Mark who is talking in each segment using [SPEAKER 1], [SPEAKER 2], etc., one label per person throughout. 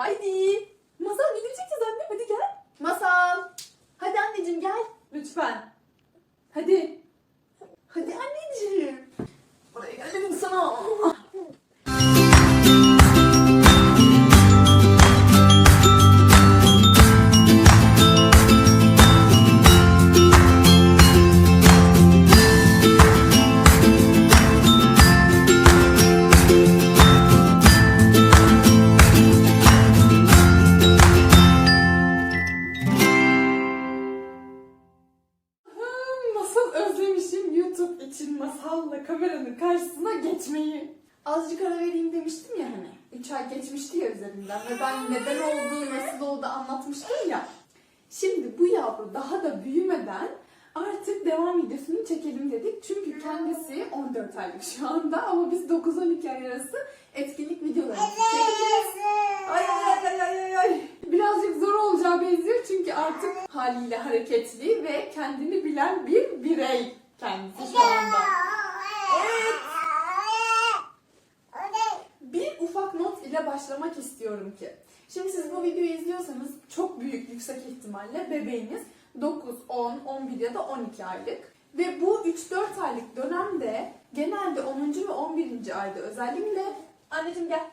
[SPEAKER 1] Haydi. Masal gidecekeceğiz anne hadi gel. Masal. Hadi anneciğim gel. Lütfen. Hadi. Hadi anneciğim. Buraya gel dedim sana. YouTube için masalla kameranın karşısına geçmeyi. Azıcık ara vereyim demiştim ya hani. 3 ay geçmişti ya üzerinden ve ben neden olduğu, nasıl oldu anlatmıştım ya. Şimdi bu yavru daha da büyümeden artık devam videosunu çekelim dedik. Çünkü kendisi 14 aylık şu anda ama biz 9-12 ay arası etkinlik videoları çekeceğiz. Ay ay ay ay ay ay. Birazcık zor olacağı benziyor çünkü artık haliyle hareketli ve kendini bilen bir birey kendisi şu anda. Evet. Bir ufak not ile başlamak istiyorum ki. Şimdi siz bu videoyu izliyorsanız çok büyük yüksek ihtimalle bebeğiniz 9, 10, 11 ya da 12 aylık. Ve bu 3-4 aylık dönemde genelde 10. ve 11. ayda özellikle anneciğim gel,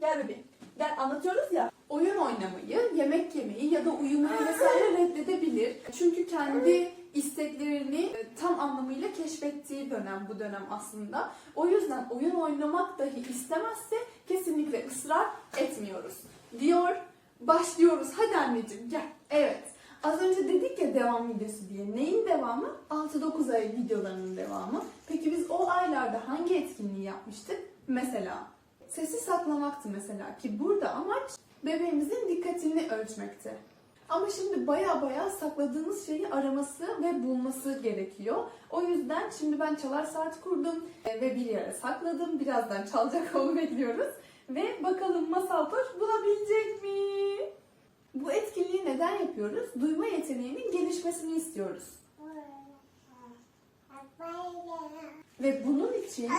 [SPEAKER 1] gel bebeğim. Gel anlatıyoruz ya. Oyun oynamayı, yemek yemeyi ya da uyumayı vesaire reddedebilir. Çünkü kendi isteklerini e, tam anlamıyla keşfettiği dönem bu dönem aslında. O yüzden oyun oynamak dahi istemezse kesinlikle ısrar etmiyoruz. Diyor, başlıyoruz. Hadi anneciğim gel. Evet. Az önce dedik ya devam videosu diye. Neyin devamı? 6-9 ay videolarının devamı. Peki biz o aylarda hangi etkinliği yapmıştık? Mesela sesi saklamaktı mesela ki burada amaç bebeğimizin dikkatini ölçmekti. Ama şimdi baya baya sakladığınız şeyi araması ve bulması gerekiyor. O yüzden şimdi ben çalar saat kurdum e, ve bir yere sakladım. Birazdan çalacak onu bekliyoruz. Ve bakalım Masal Toş bulabilecek mi? Bu etkinliği neden yapıyoruz? Duyma yeteneğinin gelişmesini istiyoruz. Ve bunun için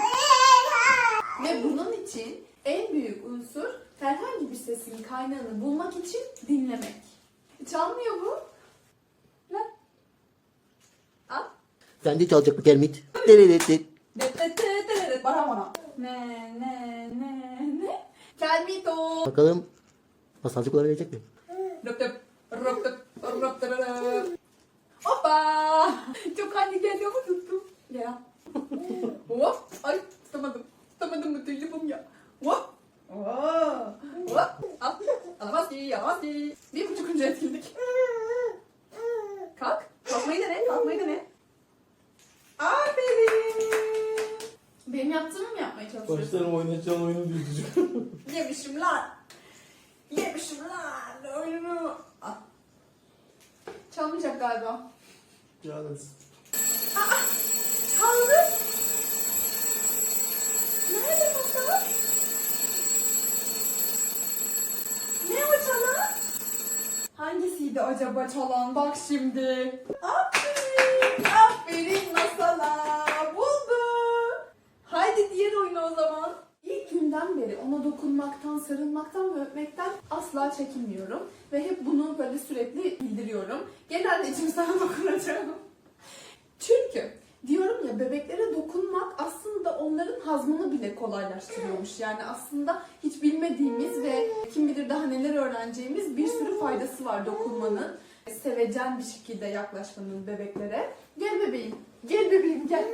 [SPEAKER 1] ve bunun için en büyük unsur herhangi bir sesin kaynağını bulmak için dinlemek. Çalmıyor bu. Lan. Al.
[SPEAKER 2] Sen de çalacak bu termit. Deredet.
[SPEAKER 1] Det det det det det bara bana. Ne ne ne ne. Kelmito.
[SPEAKER 2] Bakalım masalcık olabilecek mi?
[SPEAKER 1] Rıp tıp rıp tıp rıp tıp rıp. Hoppa. Çok hangi geliyor mu tuttum. Ya. Hop. Ay tutamadım. Tutamadım bu telefonum ya. Hop. Alamaz ki, alamaz ki. Bir buçukuncu etkinlik. Kalk. Kalkmayı dene, kalkmayı dene. Aferin. Benim yaptığımı mı yapmaya çalışıyorsun?
[SPEAKER 3] Başlarım oynayacağım oyunu diyor çocuk.
[SPEAKER 1] Yemişim lan. Yemişim lan oyunu. Ah. Çalmayacak galiba.
[SPEAKER 3] Canız.
[SPEAKER 1] Çaldı. Nerede bakalım? Ne o çalan? Hangisiydi acaba çalan? Bak şimdi. Aferin. Aferin masala. Buldu. Haydi diğer oyuna o zaman. İlk günden beri ona dokunmaktan, sarılmaktan ve öpmekten asla çekinmiyorum. Ve hep bunu böyle sürekli bildiriyorum. Gel anneciğim sana dokunacağım. Çünkü diyorum ya bebeklere dokunmak onların hazmını bile kolaylaştırıyormuş. Yani aslında hiç bilmediğimiz ve kim bilir daha neler öğreneceğimiz bir sürü faydası var dokunmanın. Sevecen bir şekilde yaklaşmanın bebeklere. Gel bebeğim, gel bebeğim gel.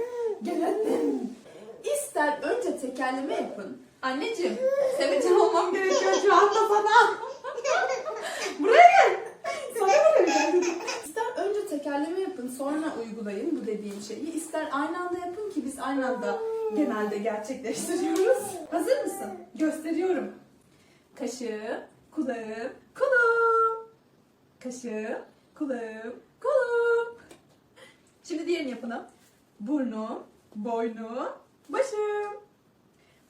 [SPEAKER 1] Gel annem. İster önce tekerleme yapın. Anneciğim, sevecen olmam gerekiyor şu anda sana. Buraya gel. Sana buraya gel. İster önce tekerleme yapın sonra uygulayın bu dediğim şeyi. İster aynı anda yapın ki biz aynı anda genelde gerçekleştiriyoruz. Hazır mısın? Gösteriyorum. Kaşığım, kulağım, kolum. Kaşığım, kulağım, kolum. Şimdi diğerini yapalım. Burnum, boynum, başım.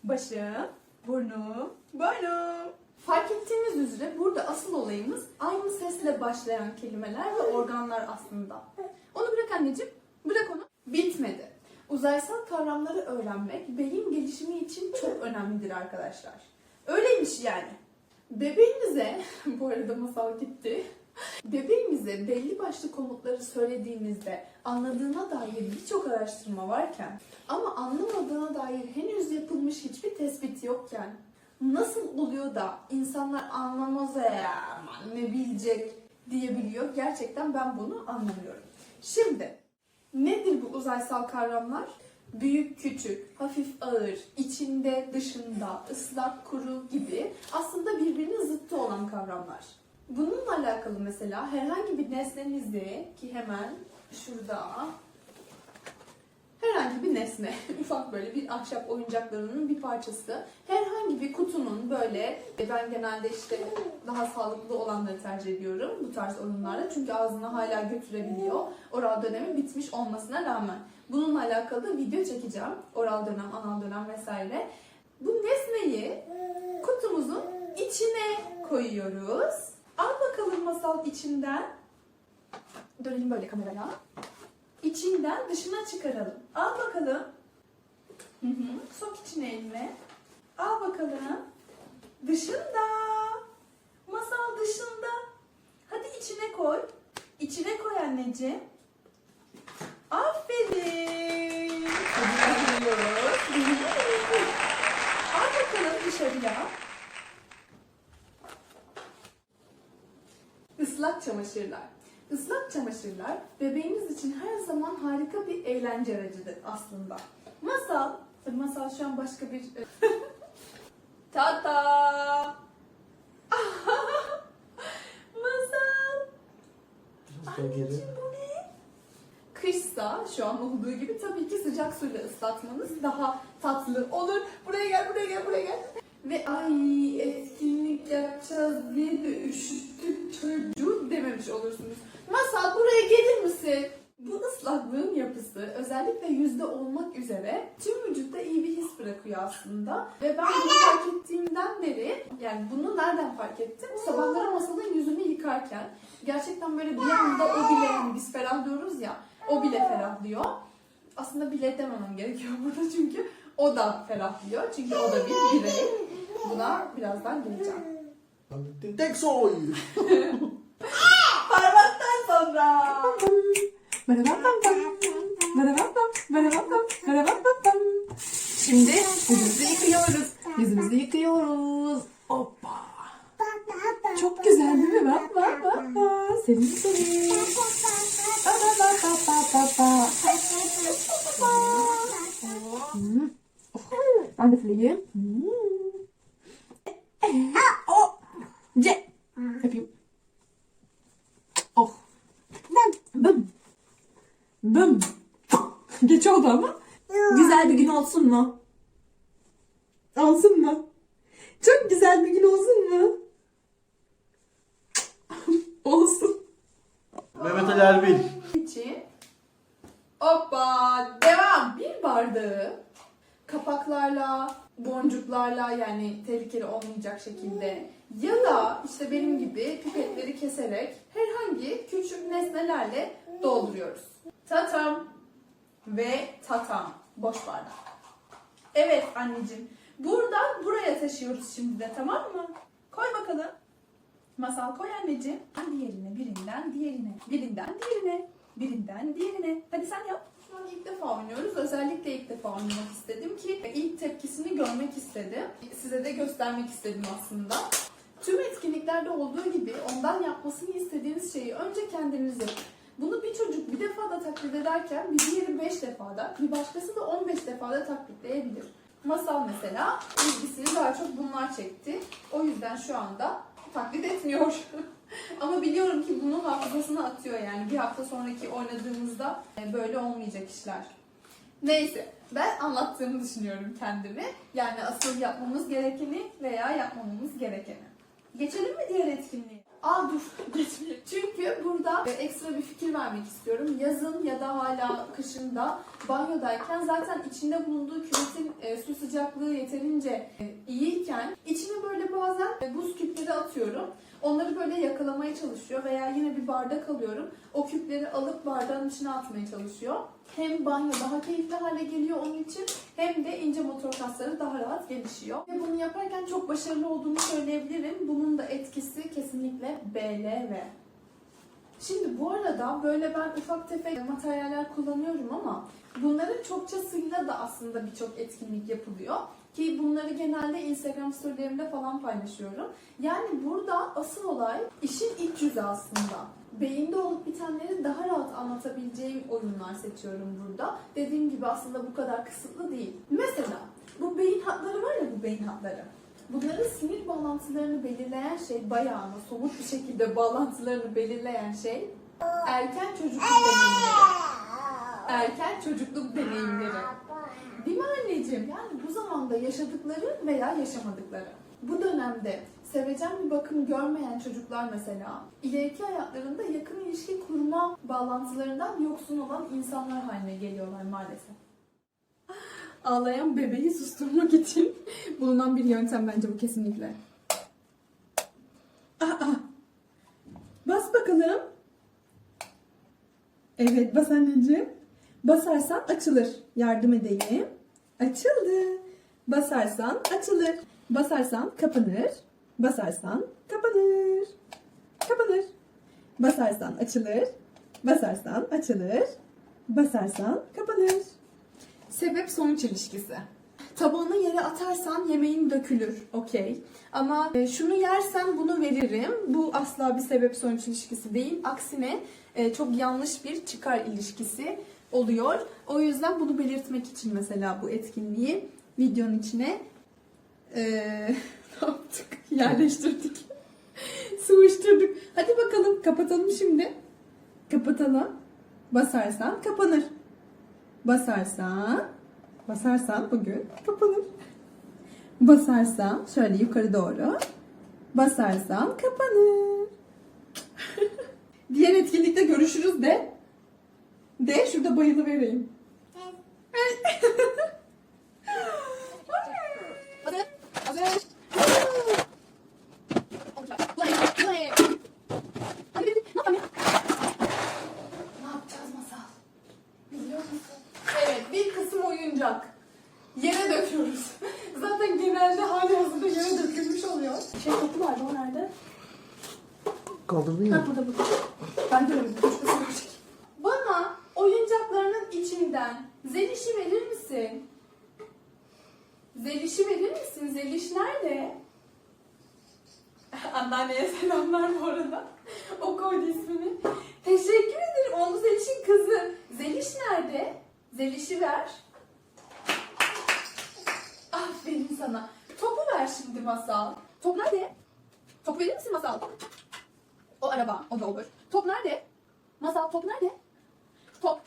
[SPEAKER 1] Başım, burnum, boynum. Fark ettiğiniz üzere burada asıl olayımız aynı sesle başlayan kelimeler ve organlar aslında. Onu bırak anneciğim, bırak onu. Bitmedi. Uzaysal kavramları öğrenmek beyin gelişimi için çok önemlidir arkadaşlar. Öyleymiş yani. Bebeğinize, bu arada masal gitti. Bebeğimize belli başlı komutları söylediğimizde anladığına dair birçok araştırma varken ama anlamadığına dair henüz yapılmış hiçbir tespit yokken nasıl oluyor da insanlar anlamaz ya aman ne bilecek diyebiliyor. Gerçekten ben bunu anlamıyorum. Şimdi nedir bu uzaysal kavramlar? Büyük, küçük, hafif, ağır, içinde, dışında, ıslak, kuru gibi aslında birbirinin zıttı olan kavramlar. Bununla alakalı mesela herhangi bir nesnenizi ki hemen şurada herhangi bir nesne, ufak böyle bir ahşap oyuncaklarının bir parçası, herhangi bir böyle, e, ben genelde işte daha sağlıklı olanları tercih ediyorum bu tarz oyunlarda çünkü ağzına hala götürebiliyor oral dönemi bitmiş olmasına rağmen. Bununla alakalı video çekeceğim. Oral dönem, anal dönem vesaire. Bu nesneyi kutumuzun içine koyuyoruz. Al bakalım masal içinden. Dönelim böyle kameraya. İçinden dışına çıkaralım. Al bakalım. Hı hı. Sok içine eline. Al bakalım. Dışında. Masal dışında. Hadi içine koy. İçine koy anneciğim. Aferin. Al bakalım dışarıya. Islak çamaşırlar. Islak çamaşırlar bebeğiniz için her zaman harika bir eğlence aracıdır aslında. Masal, masal şu an başka bir... Tata! masal!
[SPEAKER 3] Daha geri.
[SPEAKER 1] Kışsa şu an olduğu gibi tabii ki sıcak suyla ıslatmanız daha tatlı olur. Buraya gel, buraya gel, buraya gel. Ve ay etkinlik yapacağız diye de üşüttük çocuğu dememiş olursunuz. Masal buraya gelir misin? Bu ıslaklığın yapısı özellikle yüzde olmak üzere tüm vücutta iyi bir his bırakıyor aslında. Ve ben bunu fark ettiğimden beri yani bunu nereden fark ettim? Sabahları masalın yüzünü yıkarken gerçekten böyle bir anda o bile yani biz ferahlıyoruz ya o bile ferahlıyor. Aslında bile dememem gerekiyor burada çünkü o da ferahlıyor. Çünkü o da bir birey. Buna birazdan geleceğim.
[SPEAKER 3] Tek soy.
[SPEAKER 1] Parmaktan sonra. Şimdi yüzümüzü yıkıyoruz. Yüzümüzü yıkıyoruz. Hoppa. Çok güzel değil mi? Bak bak bak bak. Senin senin. Ba ba ba ba ba ba ba. Hmm. Of. Ben de sileyim. Hmm. Oh. C. Yapayım. Oh. Bım. Bım. Geç oldu ama. Güzel bir gün olsun mu? Olsun mu? Çok güzel bir gün olsun mu? olsun.
[SPEAKER 3] Mehmet Ali Erbil.
[SPEAKER 1] için hoppa devam bir bardağı kapaklarla boncuklarla yani tehlikeli olmayacak şekilde ya da işte benim gibi pipetleri keserek herhangi küçük nesnelerle dolduruyoruz. Tatam ve tatam boş bardak. Evet anneciğim buradan buraya taşıyoruz şimdi de tamam mı? Koy bakalım. Masal koy anneciğim. Diğerine, birinden diğerine, birinden diğerine, birinden diğerine. Hadi sen yap. Şu an ilk defa oynuyoruz. Özellikle ilk defa oynamak istedim ki ilk tepkisini görmek istedim. Size de göstermek istedim aslında. Tüm etkinliklerde olduğu gibi ondan yapmasını istediğiniz şeyi önce kendiniz yapın. Bunu bir çocuk bir defada taklit ederken bir diğeri 5 defada, bir başkası da 15 defada taklitleyebilir. Masal mesela ilgisini daha çok bunlar çekti. O yüzden şu anda taklit etmiyor. Ama biliyorum ki bunu hafızasına atıyor yani. Bir hafta sonraki oynadığımızda e, böyle olmayacak işler. Neyse ben anlattığımı düşünüyorum kendimi. Yani asıl yapmamız gerekeni veya yapmamamız gerekeni. Geçelim mi diğer etkinliğe? Aa dur geçmeyelim. Çünkü burada e, ekstra bir fikir vermek istiyorum. Yazın ya da hala kışında banyodayken zaten içinde bulunduğu küvetin e, su sıcaklığı yeterince e, iyiyken içine böyle bazen e, buz küpleri atıyorum. Onları böyle yakalamaya çalışıyor veya yine bir bardak alıyorum. O küpleri alıp bardağın içine atmaya çalışıyor. Hem banyo daha keyifli hale geliyor onun için hem de ince motor kasları daha rahat gelişiyor. Ve bunu yaparken çok başarılı olduğunu söyleyebilirim. Bunun BLV. Şimdi bu arada böyle ben ufak tefek materyaller kullanıyorum ama bunların çokçasıyla da aslında birçok etkinlik yapılıyor. Ki bunları genelde Instagram storylerimde falan paylaşıyorum. Yani burada asıl olay işin iç yüzü aslında. Beyinde olup bitenleri daha rahat anlatabileceğim oyunlar seçiyorum burada. Dediğim gibi aslında bu kadar kısıtlı değil. Mesela bu beyin hatları var ya bu beyin hatları. Bunların sinir bağlantılarını belirleyen şey bayağı ama somut bir şekilde bağlantılarını belirleyen şey erken çocukluk deneyimleri. Erken çocukluk deneyimleri. Değil mi anneciğim? Yani bu zamanda yaşadıkları veya yaşamadıkları. Bu dönemde sevecen bir bakım görmeyen çocuklar mesela ileriki hayatlarında yakın ilişki kurma bağlantılarından yoksun olan insanlar haline geliyorlar maalesef. Ağlayan bebeği susturmak için bulunan bir yöntem bence bu kesinlikle. Aa, bas bakalım. Evet bas anneciğim. Basarsan açılır. Yardım edeyim. Açıldı. Basarsan açılır. Basarsan kapanır. Basarsan kapanır. Kapanır. Basarsan açılır. Basarsan açılır. Basarsan kapanır. Sebep sonuç ilişkisi. Tabağını yere atarsan yemeğin dökülür. Okey. Ama e, şunu yersen bunu veririm. Bu asla bir sebep sonuç ilişkisi değil. Aksine e, çok yanlış bir çıkar ilişkisi oluyor. O yüzden bunu belirtmek için mesela bu etkinliği videonun içine e, ne yaptık? Yerleştirdik. Sıvıştırdık. Hadi bakalım kapatalım şimdi. Kapatalım. Basarsan kapanır. Basarsan, basarsan bugün kapanır. Basarsan şöyle yukarı doğru. Basarsan kapanır. Diğer etkinlikte görüşürüz de. De şurada bayılı vereyim.
[SPEAKER 4] Hazır. Hazır. Play. Hadi bir, ne yapalım?
[SPEAKER 1] Ne yapacağız masal? Biliyor musun? Evet bir kısım oyuncak. Yere döküyoruz. Zaten genelde hali hazırda yere dökülmüş oluyor. Şey topu vardı o nerede?
[SPEAKER 2] Kaldırdın
[SPEAKER 1] Ha
[SPEAKER 2] ya.
[SPEAKER 1] burada burada. Ben. Başkası görecek. Bana oyuncaklarının içinden Zeliş'i verir misin? Zeliş'i verir misin? Zeliş nerede? Anneanneye selamlar bu arada. O koydu ismini. Teşekkür ederim. Onu Zeliş'in kızı. Zeliş nerede? Zeliş'i ver. Aferin sana. Topu ver şimdi Masal. Top nerede? Top verir misin Masal? O araba, o da olur. Top nerede? Masal, top nerede? Top,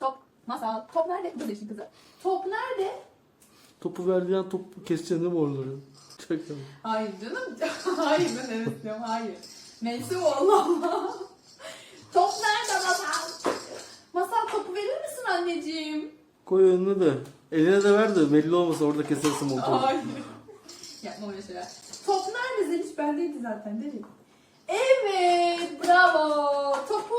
[SPEAKER 1] top, masal, top nerede? Bu Zeliş'in kızı. Top nerede?
[SPEAKER 3] Topu verdiğin top keseceksin değil mi oraları? İyi.
[SPEAKER 1] Hayır canım. hayır ben evet diyorum. Hayır. Neyse o Allah Allah. Top nerede masal? Masal topu misin anneciğim?
[SPEAKER 3] Koy önüne de. Eline de ver de belli olmasın orada kesersin motoru.
[SPEAKER 1] Hayır. Yapma öyle şeyler. Top nerede Zeliş? Bendeydi zaten değil mi? Evet, bravo. Topu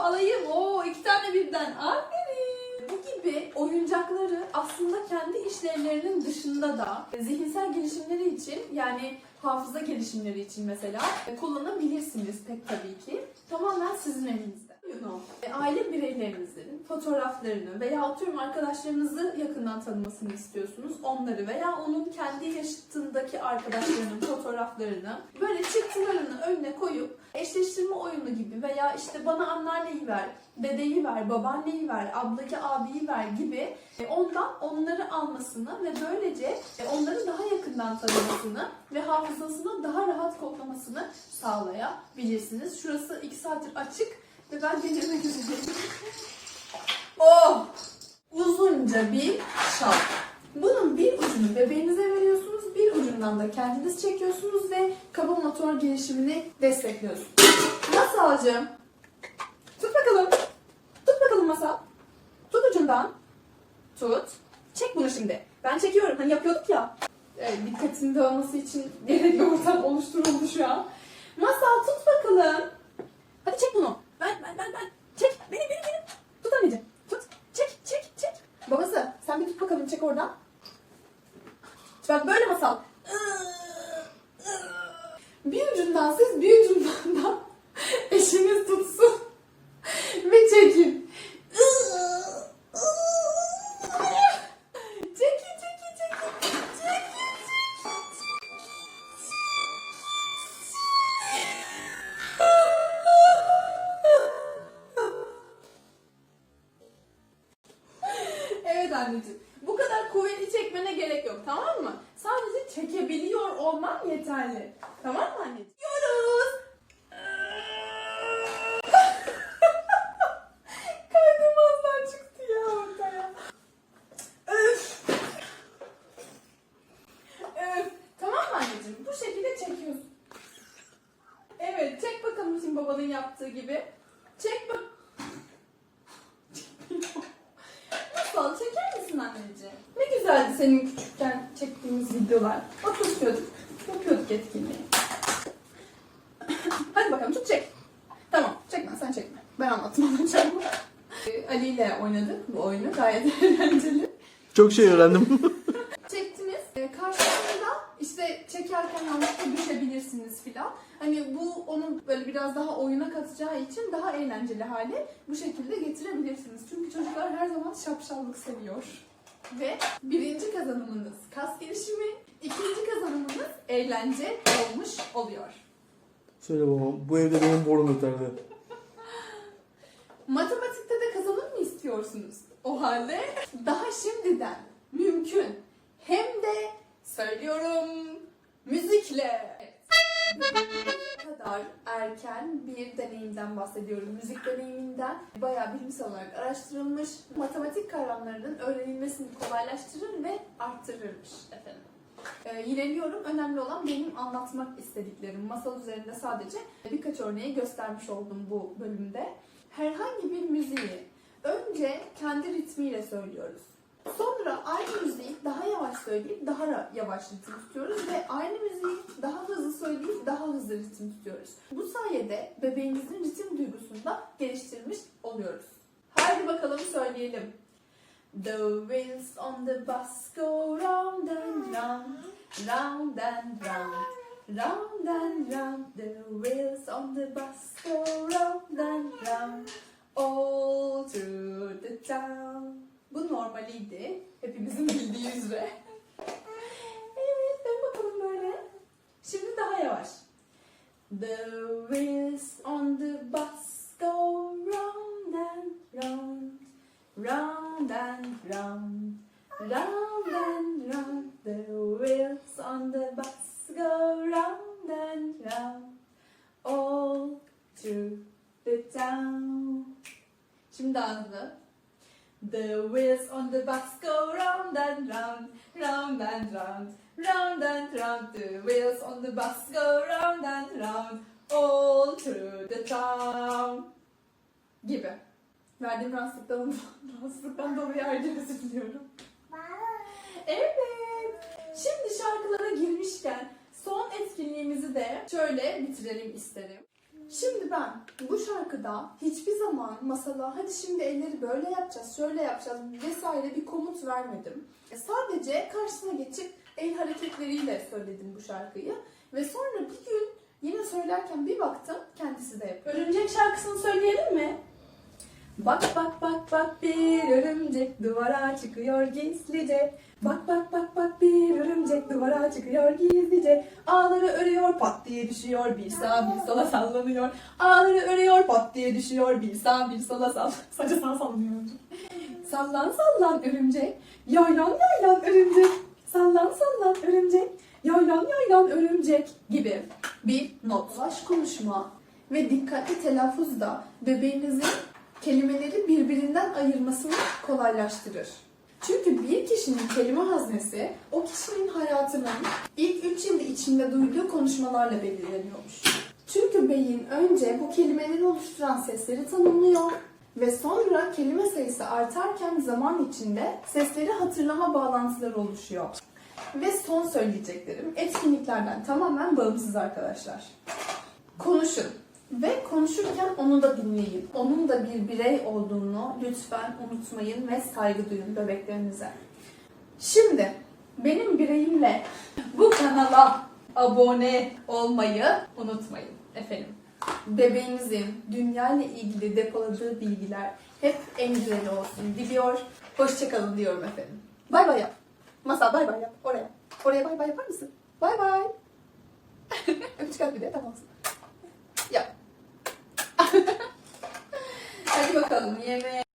[SPEAKER 1] alayım. Oo, iki tane birden. Aferin. Bu gibi oyuncakları aslında kendi işlevlerinin dışında da zihinsel gelişimleri için yani hafıza gelişimleri için mesela kullanabilirsiniz pek tabii ki. Tamamen sizin elinizde. You know, e, Aile bireylerinizin fotoğraflarını veya atıyorum arkadaşlarınızı yakından tanımasını istiyorsunuz. Onları veya onun kendi yaşıtındaki arkadaşlarının fotoğraflarını böyle çıktılarını önüne koyup eşleştirme oyunu gibi veya işte bana anneanneyi ver, dedeyi ver, babaanneyi ver, ablayı abiyi ver gibi e, ondan onları almasını ve böylece e, onları daha yakından tanımasını ve hafızasına daha rahat kodlamasını sağlayabilirsiniz. Şurası 2 saattir açık ve ben delirmek üzereyim. oh! Uzunca bir şal. Bunun bir ucunu bebeğinize veriyorsunuz, bir ucundan da kendiniz çekiyorsunuz ve kaba motor gelişimini destekliyorsunuz. Masalcığım, tut bakalım. Tut bakalım masal. Tut ucundan. Tut. Çek bunu şimdi. Ben çekiyorum. Hani yapıyorduk ya. Evet, dikkatin dağılması için gerekli ortam oluşturuldu şu an. Masal tut bakalım. Hadi çek bunu. Ben, ben, ben, ben. Çek. Benim, benim, benim. Tut anneciğim. Tut. Çek, çek, çek. Babası sen bir tut bakalım. Çek oradan. Bak böyle masal. Bir ucundan siz bir ucundan da eşiniz tutsun ve. Çekin anneciğim. Bu kadar kuvvetli çekmene gerek yok tamam mı? Sadece çekebiliyor olman yeterli. Tamam mı anneciğim? Yiyoruz. Kaydırmazdan çıktı ya ortaya. Öf. Öf. Tamam mı anneciğim? Bu şekilde çekiyorsun. Evet, çek bakalım şimdi babanın yaptığı gibi. Çek bak. Nasıl? Çeker misin anneciğim? Ne güzeldi senin küçükken çektiğimiz videolar. Oturtuyorduk, yapıyorduk etkinliği. Hadi bakalım tut çek. Tamam, çekme sen çekme. Ben anlatmadan Ali ile oynadık bu oyunu. Gayet eğlenceli.
[SPEAKER 3] Çok şey öğrendim.
[SPEAKER 1] Çektiniz. Ee, karşılığında işte çekerken yanlışlıkla düşebilirsiniz filan. Hani bu onun böyle biraz daha oyuna katacağı için daha eğlenceli hale bu şekilde getirebilirsiniz. Çünkü çocuklar her zaman şapşallık seviyor. Ve birinci kazanımınız kas gelişimi, ikinci kazanımınız eğlence olmuş oluyor.
[SPEAKER 3] Söyle babam. Bu evde benim borum öterdi.
[SPEAKER 1] Matematikte de kazanır mı istiyorsunuz? O halde daha şimdiden mümkün. Hem de söylüyorum müzikle. Kadar erken bir deneyimden bahsediyorum. Müzik deneyiminden bayağı bilimsel olarak araştırılmış. Matematik kavramlarının öğrenilmesini kolaylaştırır ve arttırırmış efendim. Ee, yineliyorum. Önemli olan benim anlatmak istediklerim. Masal üzerinde sadece birkaç örneği göstermiş oldum bu bölümde. Herhangi bir müziği önce kendi ritmiyle söylüyoruz. Sonra aynı müziği daha yavaş söyleyip daha yavaş ritim tutuyoruz ve aynı müziği daha hızlı söyleyip daha hızlı ritim tutuyoruz. Bu sayede bebeğimizin ritim duygusunu da geliştirmiş oluyoruz. Haydi bakalım söyleyelim. The wheels on the bus go round and round, round and round, round and round. The wheels on the bus go round and round, all through the town. Bu normaliydi. Hepimizin bildiği üzere. evet, dön bakalım böyle. Şimdi daha yavaş. The wheels on the bus rahatsızlıktan, rahatsızlıktan dolayı ayrıca özür diliyorum. Evet. Şimdi şarkılara girmişken son etkinliğimizi de şöyle bitirelim isterim. Şimdi ben bu şarkıda hiçbir zaman masala hadi şimdi elleri böyle yapacağız, şöyle yapacağız vesaire bir komut vermedim. Sadece karşısına geçip el hareketleriyle söyledim bu şarkıyı. Ve sonra bir gün yine söylerken bir baktım kendisi de yapıyor. Örümcek şarkısını söyleyelim mi? Bak bak bak bak bir örümcek duvara çıkıyor gizlice. Bak bak bak bak bir örümcek duvara çıkıyor gizlice. Ağları örüyor pat diye düşüyor bir sağa bir sola sallanıyor. Ağları örüyor pat diye düşüyor bir sağa bir sola sall. Sadece sağa sallanıyor. Sallan sallan örümcek. Yaylan yaylan örümcek. Sallan sallan örümcek. Yaylan yaylan örümcek gibi bir not. Baş konuşma ve dikkatli telaffuz da bebeğinizin kelimeleri birbirinden ayırmasını kolaylaştırır. Çünkü bir kişinin kelime haznesi o kişinin hayatının ilk 3 yılı içinde duyduğu konuşmalarla belirleniyormuş. Çünkü beyin önce bu kelimeleri oluşturan sesleri tanımlıyor ve sonra kelime sayısı artarken zaman içinde sesleri hatırlama bağlantıları oluşuyor. Ve son söyleyeceklerim etkinliklerden tamamen bağımsız arkadaşlar. Konuşun. Ve konuşurken onu da dinleyin. Onun da bir birey olduğunu lütfen unutmayın ve saygı duyun bebeklerinize. Şimdi benim bireyimle bu kanala abone olmayı unutmayın efendim. Bebeğinizin dünya ile ilgili depoladığı bilgiler hep en güzeli olsun diliyor. Hoşçakalın diyorum efendim. Bay bay yap. Masal bay bay yap. Oraya. Oraya bay bay yapar mısın? Bay bay. Öpücük at bir de tamam. Yap. Hadi bakalım yemeğe.